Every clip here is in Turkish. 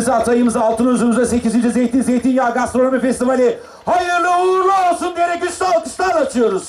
ilçemiz Hatay'ımız Altınözümüzde 8. Zeytin Zeytinyağı Gastronomi Festivali hayırlı uğurlu olsun diyerek güçlü alkışlar açıyoruz.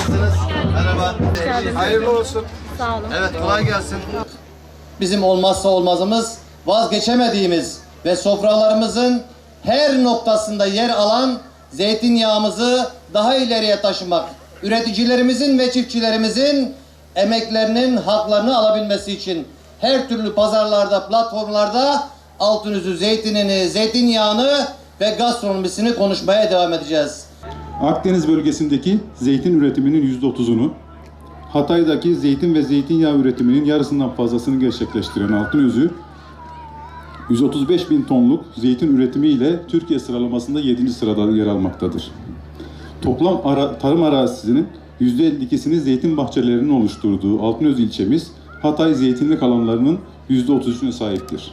Olsun. Merhaba. Hayırlı olsun. Sağ olun. Evet kolay gelsin. bizim olmazsa olmazımız, vazgeçemediğimiz ve sofralarımızın her noktasında yer alan zeytinyağımızı daha ileriye taşımak, üreticilerimizin ve çiftçilerimizin emeklerinin haklarını alabilmesi için her türlü pazarlarda, platformlarda altın üzü zeytinini, zeytinyağını ve gastronomisini konuşmaya devam edeceğiz. Akdeniz bölgesindeki zeytin üretiminin %30'unu, Hatay'daki zeytin ve zeytinyağı üretiminin yarısından fazlasını gerçekleştiren Altınözü, 135 bin tonluk zeytin üretimiyle Türkiye sıralamasında 7. sırada yer almaktadır. Toplam ara- tarım arazisinin %52'sini zeytin bahçelerinin oluşturduğu Altınöz ilçemiz, Hatay zeytinlik alanlarının %33'üne sahiptir.